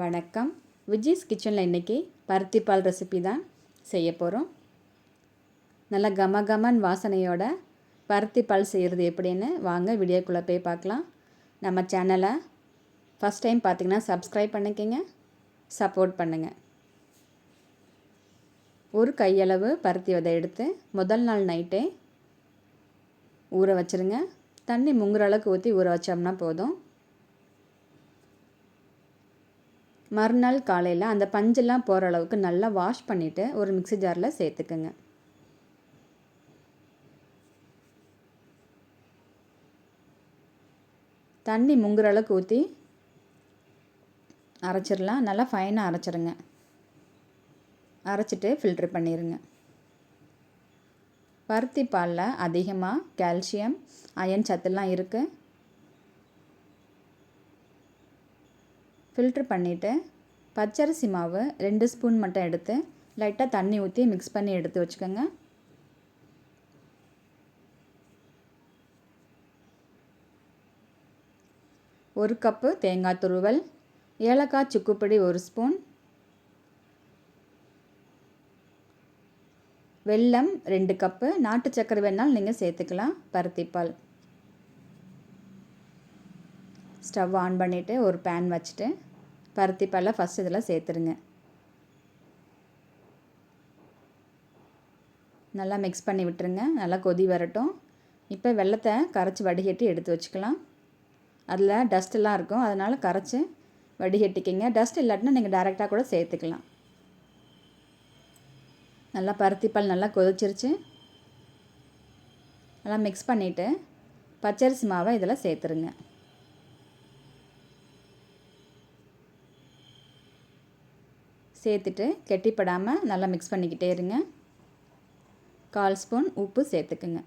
வணக்கம். விஜய்ஸ் கிச்சனில் இன்றைக்கி பருத்தி பால் ரெசிபி தான் செய்ய போகிறோம் நல்லா கம கமன் வாசனையோட பருத்தி பால் செய்கிறது எப்படின்னு வாங்க வீடியோக்குள்ளே போய் பார்க்கலாம். நம்ம சேனலை ஃபஸ்ட் டைம் பார்த்திங்கன்னா சப்ஸ்கிரைப் பண்ணிக்கோங்க சப்போர்ட் பண்ணுங்கள் ஒரு கையளவு பருத்தி விதை எடுத்து முதல் நாள் நைட்டே ஊற வச்சுருங்க. தண்ணி முங்குற அளவுக்கு ஊற்றி ஊற வச்சோம்னா போதும். மறுநாள் காலையில் அந்த பஞ்செல்லாம் போகிற அளவுக்கு நல்லா வாஷ் பண்ணிவிட்டு ஒரு மிக்சி ஜாரில் சேர்த்துக்குங்க. தண்ணி முங்குற அளவுக்கு ஊற்றி அரைச்சிடலாம். நல்லா ஃபைனாக அரைச்சிடுங்க அரைச்சிட்டு ஃபில்ட்ரு பண்ணிடுங்க பருத்தி பாலில் அதிகமாக கால்சியம் அயன் சத்துலாம் இருக்குது ஃபில்ட்ரு பண்ணிவிட்டு பச்சரிசி மாவு ரெண்டு ஸ்பூன் மட்டும் எடுத்து லைட்டாக தண்ணி ஊற்றி மிக்ஸ் பண்ணி எடுத்து வச்சுக்கோங்க. ஒரு கப்பு தேங்காய் துருவல் ஏலக்காய் சுக்குப்பொடி ஒரு ஸ்பூன் வெல்லம் ரெண்டு கப்பு நாட்டு சக்கரை வேணாலும் நீங்கள் சேர்த்துக்கலாம் பருத்திப்பால். ஸ்டவ் ஆன் பண்ணிவிட்டு ஒரு பேன் வச்சுட்டு பருத்தி பாலை ஃபஸ்ட் இதில் சேர்த்துருங்க. நல்லா மிக்ஸ் பண்ணி விட்டுருங்க. நல்லா கொதி வரட்டும். இப்போ வெள்ளத்தை கரைச்சி வடிகட்டி எடுத்து வச்சுக்கலாம். அதில் டஸ்ட்டெல்லாம் இருக்கும். அதனால் கரைச்சி வடிகட்டிக்கிங்க. டஸ்ட் இல்லாட்டினா நீங்கள் டேரெக்டாக கூட சேர்த்துக்கலாம். நல்லா பருத்திப்பால் நல்லா கொதிச்சிருச்சு. நல்லா மிக்ஸ் பண்ணிவிட்டு பச்சரிசி மாவை இதில் சேர்த்துருங்க. சேர்த்துட்டு கெட்டிப்படாமல் நல்லா மிக்ஸ் பண்ணிக்கிட்டே இருங்க. கால் ஸ்பூன் உப்பு சேர்த்துக்குங்க.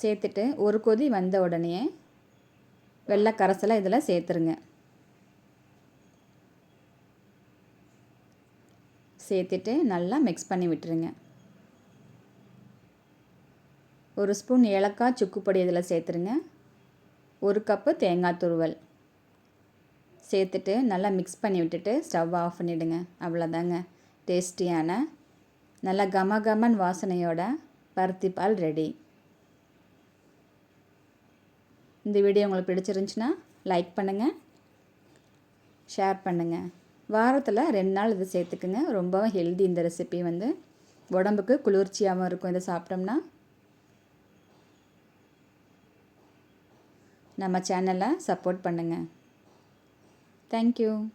சேர்த்துட்டு ஒரு கொதி வந்த உடனே வெள்ளை கரைசலை இதில் சேர்த்துருங்க. சேர்த்துட்டு நல்லா மிக்ஸ் பண்ணி விட்டுருங்க. ஒரு ஸ்பூன் ஏலக்காய் சுக்குப்பொடி இதில் சேர்த்துருங்க. ஒரு கப்பு தேங்காய் துருவல். சேர்த்துட்டு நல்லா மிக்ஸ் பண்ணி விட்டுட்டு ஸ்டவ் ஆஃப் பண்ணிவிடுங்க அவ்வளோதாங்க டேஸ்டியான நல்லா கம கமன் வாசனையோட பருத்தி பால் ரெடி இந்த வீடியோ உங்களுக்கு பிடிச்சிருந்துச்சின்னா லைக் பண்ணுங்கள் ஷேர் பண்ணுங்கள் வாரத்தில் ரெண்டு நாள் இது சேர்த்துக்குங்க. ரொம்பவும் ஹெல்தி இந்த ரெசிபி வந்து. உடம்புக்கு குளிர்ச்சியாகவும் இருக்கும். இதை சாப்பிட்டோம்னா நம்ம சேனலை சப்போர்ட் பண்ணுங்கள் Thank you.